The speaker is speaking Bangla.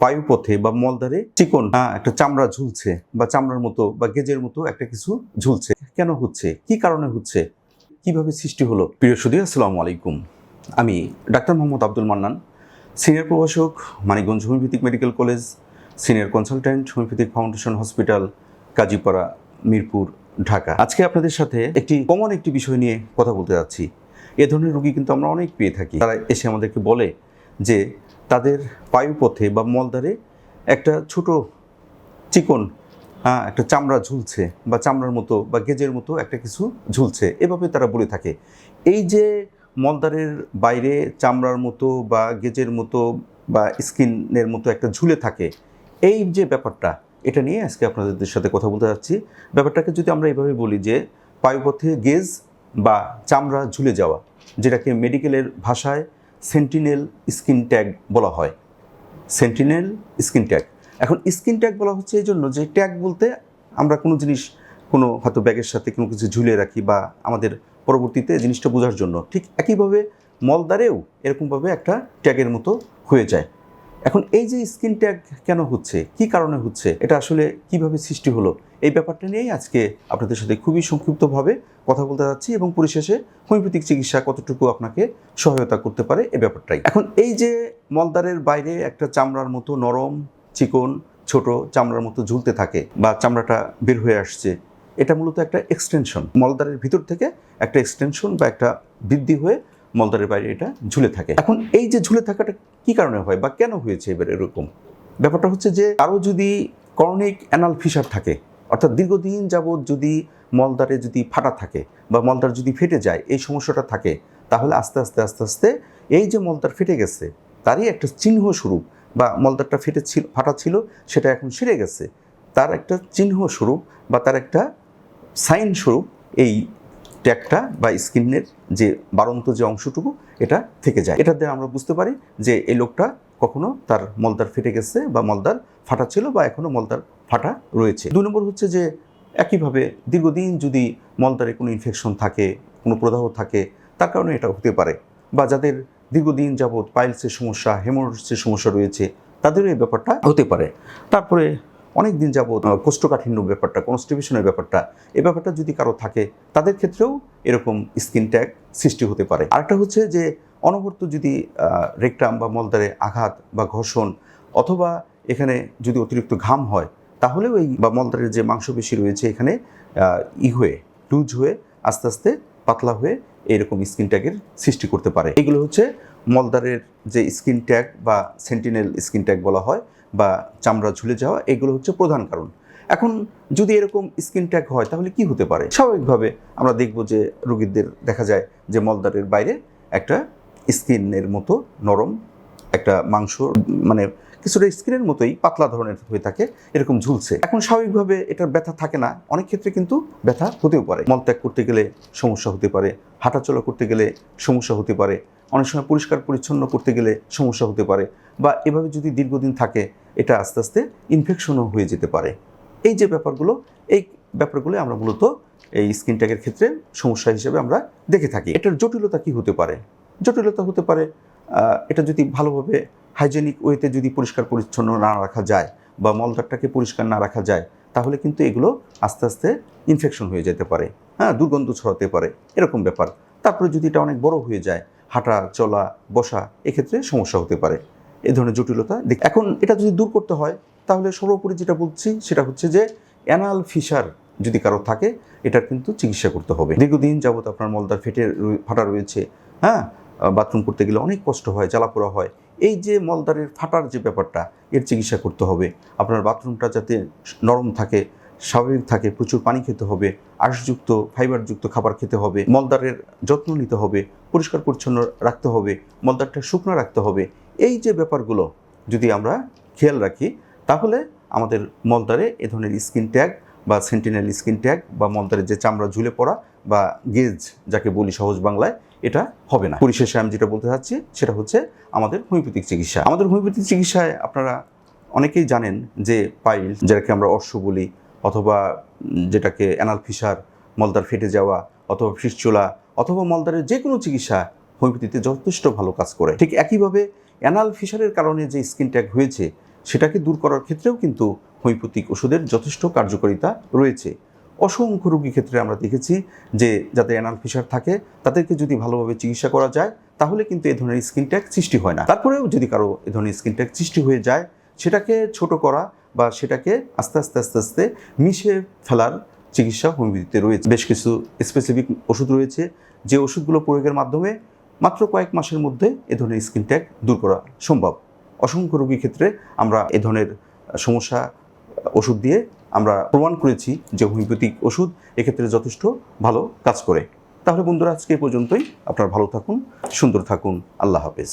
বায়ুপথে বা মলদ্বারে চিকন একটা চামড়া ঝুলছে বা চামড়ার মতো বা গেজের মতো একটা কিছু ঝুলছে। কেন হচ্ছে? কি কারণে হচ্ছে? কীভাবে সৃষ্টি হলো? প্রিয় সুদী আসসালামু আলাইকুম। আমি ডাক্তার মোহাম্মদ আব্দুল মান্নান, সিনিয়র প্রভাষক, Manikganj homeopathic medical college, senior consultant, homeopathic foundation hospital, Kazipara, Mirpur, Dhaka. আজকে আপনাদের সাথে একটি কমন একটি বিষয় নিয়ে কথা বলতে যাচ্ছি। এ ধরনের রোগী কিন্তু আমরা অনেক পেয়ে থাকি। তারা এসে আমাদেরকে বলে যে তাদের পায়ুপথে বা মলদ্বারে একটা ছোট চিকন হ্যাঁ একটা চামড়া ঝুলছে বা চামড়ার মতো বা গেজের মতো একটা কিছু ঝুলছে। এভাবে তারা বলে থাকে। এই যে মলদ্বারের বাইরে চামড়ার মতো বা গেজের মতো বা স্কিনের মতো একটা ঝুলে থাকে, এই যে ব্যাপারটা, এটা নিয়ে আজকে আপনাদের সাথে কথা বলতে যাচ্ছি। ব্যাপারটাকে যদি আমরা এইভাবে বলি যে পায়ুপথে গেজ বা চামড়া ঝুলে যাওয়া, যেটাকে মেডিকেলের ভাষায় সেন্টিনেল স্কিন ট্যাগ বলা হয়। সেন্টিনেল স্কিন ট্যাগ এখন স্কিন ট্যাগ বলা হচ্ছে এই জন্য যে ট্যাগ বলতে আমরা কোনো জিনিস, কোনো হয়তো ব্যাগের সাথে কোনো কিছু ঝুলিয়ে রাখি বা আমাদের পরবর্তীতে জিনিসটা বোঝার জন্য। ঠিক একইভাবে মলদারেও এরকমভাবে একটা ট্যাগের মতো হয়ে যায়। এখন এই যে স্কিন ট্যাগ কেন হচ্ছে? কি কারণে হচ্ছে? এটা আসলে কীভাবে সৃষ্টি হলো? এই ব্যাপারটা নিয়েই আজকে আপনাদের সাথে খুবই সংক্ষিপ্তভাবে কথা বলতে যাচ্ছি এবং পরিশেষে হোমিওপ্যাথিক চিকিৎসা কতটুকু আপনাকে সহায়তা করতে পারে এই ব্যাপারটাই। এখন এই যে মলদারের বাইরে একটা চামড়ার মতো নরম চিকন ছোট চামড়ার মতো ঝুলতে থাকে বা চামড়াটা বের হয়ে আসছে, এটা মূলত একটা এক্সটেনশন মলদারের ভিতর থেকে একটা এক্সটেনশন বা একটা বৃদ্ধি হয়ে মলদারের বাইরে এটা ঝুলে থাকে। এখন এই যে ঝুলে থাকাটা কি কারণে হয় বা কেন হয়েছে এবার এরকম? ব্যাপারটা হচ্ছে যে আরও যদি করনিক অ্যানাল ফিসার থাকে, অর্থাৎ দীর্ঘদিন যাবৎ যদি মলদারে যদি ফাটা থাকে বা মলদার যদি ফেটে যায়, এই সমস্যাটা থাকে, তাহলে আস্তে আস্তে আস্তে আস্তে এই যে মলদার ফেটে গেছে, তারই একটা চিহ্ন স্বরূপ বা মলদারটা ফেটে ছিল, ফাটা ছিল, সেটা এখন সেরে গেছে। তার একটা চিহ্ন স্বরূপ বা তার একটা সাইন স্বরূপ এই ট্যাগটা বা স্কিনের যে বারন্ত যে অংশটুকু, এটা থেকে যায়। এটা দিয়ে আমরা বুঝতে পারি যে এই লোকটা কখনো তার মলদার ফেটে গেছে বা মলদার ফাটা ছিল বা এখনও মলদার ফাটা রয়েছে। দুই নম্বর হচ্ছে যে একইভাবে দীর্ঘদিন যদি মলদারে কোনো ইনফেকশন থাকে, কোনো প্রদাহ থাকে, তার কারণে এটা হতে পারে বা যাদের দীর্ঘদিন যাবৎ পাইলসের সমস্যা, হেমোরসের সমস্যা রয়েছে, তাদেরও এই ব্যাপারটা হতে পারে। তারপরে অনেক দিন যাবৎ কোষ্ঠকাঠিন্য ব্যাপারটা কনস্টিবিউশনের ব্যাপারটা, এ ব্যাপারটা যদি কারও থাকে, তাদের ক্ষেত্রেও এরকম স্কিন ট্যাগ সৃষ্টি হতে পারে। আরেকটা হচ্ছে যে, অনবর্ত যদি রেকটাম বা মলদারে আঘাত বা ঘর্ষণ অথবা এখানে যদি অতিরিক্ত ঘাম হয়, তাহলেও এই বা মলদারের যে মাংসপেশি রয়েছে এখানে ই হয়ে, লুজ হয়ে, আস্তে আস্তে পাতলা হয়ে এরকম স্কিন ট্যাগের সৃষ্টি করতে পারে। এগুলো হচ্ছে মলদারের যে স্কিন ট্যাগ বা সেন্টিনেল স্কিন ট্যাগ বলা হয় বা চামড়া ঝুলে যাওয়া, এগুলো হচ্ছে প্রধান কারণ। এখন যদি এরকম স্কিন ট্যাগ হয়, তাহলে কি হতে পারে? স্বাভাবিকভাবে আমরা দেখব যে রোগীদের দেখা যায় যে মলদারের বাইরে একটা স্কিনের মতো নরম একটা মাংস মানে কিছুটা স্কিনের মতোই পাতলা ধরনের হয়ে থাকে, এরকম ঝুলছে। এখন স্বাভাবিকভাবে এটার ব্যথা থাকে না। অনেক ক্ষেত্রে কিন্তু ব্যথা হতেও পারে। মলত্যাগ করতে গেলে সমস্যা হতে পারে। হাঁটাচলা করতে গেলে সমস্যা হতে পারে। অনেক সময় পরিষ্কার পরিচ্ছন্ন করতে গেলে সমস্যা হতে পারে। বা এভাবে যদি দীর্ঘদিন থাকে, এটা আস্তে আস্তে ইনফেকশনও হয়ে যেতে পারে। এই যে ব্যাপারগুলো, এই ব্যাপারগুলো আমরা মূলত এই স্কিন ট্যাগের ক্ষেত্রে সমস্যা হিসেবে আমরা দেখে থাকি। এটার জটিলতা কি হতে পারে? জটিলতা হতে পারে এটা যদি ভালোভাবে হাইজেনিক ওয়েতে যদি পরিষ্কার পরিচ্ছন্ন না রাখা যায় বা মলদারটাকে পরিষ্কার না রাখা যায়, তাহলে কিন্তু এগুলো আস্তে আস্তে ইনফেকশন হয়ে যেতে পারে। হ্যাঁ দুর্গন্ধ ছড়াতে পারে, এরকম ব্যাপার। তারপরে যদি এটা অনেক বড় হয়ে যায়, হাঁটা, চলা, বসা, এক্ষেত্রে সমস্যা হতে পারে। এই ধরনের জটিলতা এখন এটা যদি দূর করতে হয়, তাহলে সর্বোপরি যেটা বলছি, সেটা হচ্ছে যে অ্যানাল ফিসার যদি কারও থাকে, এটার কিন্তু চিকিৎসা করতে হবে। দীর্ঘদিন যাবত আপনার মলদার ফেটে ফাটা রয়েছে হ্যাঁ? বাথরুম করতে গেলে অনেক কষ্ট হয় জ্বালাপোড়া হয়। এই যে মলদারের ফাটার যে ব্যাপারটা, এর চিকিৎসা করতে হবে। আপনার বাথরুমটা যাতে নরম থাকে, স্বাভাবিক থাকে, প্রচুর পানি খেতে হবে, আঁশযুক্ত, ফাইবারযুক্ত খাবার খেতে হবে মলদারের যত্ন নিতে হবে, পরিষ্কার পরিচ্ছন্ন রাখতে হবে মলদারটা শুকনো রাখতে হবে। এই যে ব্যাপারগুলো যদি আমরা খেয়াল রাখি, তাহলে আমাদের মলদারে এ ধরনের স্কিন ট্যাগ বা সেন্টিনেল স্কিন ট্যাগ বা মলদারের যে চামড়া ঝুলে পড়া বা গেজ, যাকে বলি সহজ বাংলায়, এটা হবে না। পরিশেষে আমি যেটা বলতে চাচ্ছি, সেটা হচ্ছে আমাদের হোমিওপ্যাথিক চিকিৎসা। আমাদের হোমিওপ্যাথিক চিকিৎসায় আপনারা অনেকেই জানেন যে পাইল, যেটাকে আমরা অশ্ব বলি, অথবা যেটাকে অ্যানাল ফিসার মলদার ফেটে যাওয়া, অথবা ফিসচুলা, অথবা মলদারের যে কোনো চিকিৎসা হোমিওপ্যাথিতে যথেষ্ট ভালো কাজ করে। ঠিক একইভাবে অ্যানাল ফিশারের কারণে যে স্কিন ট্যাগ হয়েছে, সেটাকে দূর করার ক্ষেত্রেও কিন্তু হোমিওপ্যাথিক ওষুধের যথেষ্ট কার্যকারিতা রয়েছে। অসংখ্য রোগীর ক্ষেত্রে আমরা দেখেছি যে যাদের অ্যানাল ফিশার থাকে, তাদেরকে যদি ভালোভাবে চিকিৎসা করা যায়, তাহলে কিন্তু এ ধরনের স্কিন ট্যাগ সৃষ্টি হয় না। তারপরেও যদি কারও এ ধরনের স্কিন ট্যাগ সৃষ্টি হয়ে যায়, সেটাকে ছোট করা বা সেটাকে আস্তে আস্তে আস্তে আস্তে মিশে ফেলার চিকিৎসা হোমিওপ্যাথিতে রয়েছে। বেশ কিছু স্পেসিফিক ওষুধ রয়েছে। যে ওষুধগুলো প্রয়োগের মাধ্যমে মাত্র কয়েক মাসের মধ্যে এ ধরনের স্কিন ট্যাগ দূর করা সম্ভব। অসংখ্য রোগীর ক্ষেত্রে আমরা এ ধরনের সমস্যা ওষুধ দিয়ে আমরা প্রমাণ করেছি যে হোমিওপ্যাথিক ওষুধ এক্ষেত্রে যথেষ্ট ভালো কাজ করে। তাহলে বন্ধুরা, আজকে পর্যন্তই। আপনারা ভালো থাকুন, সুন্দর থাকুন। আল্লাহ হাফেজ।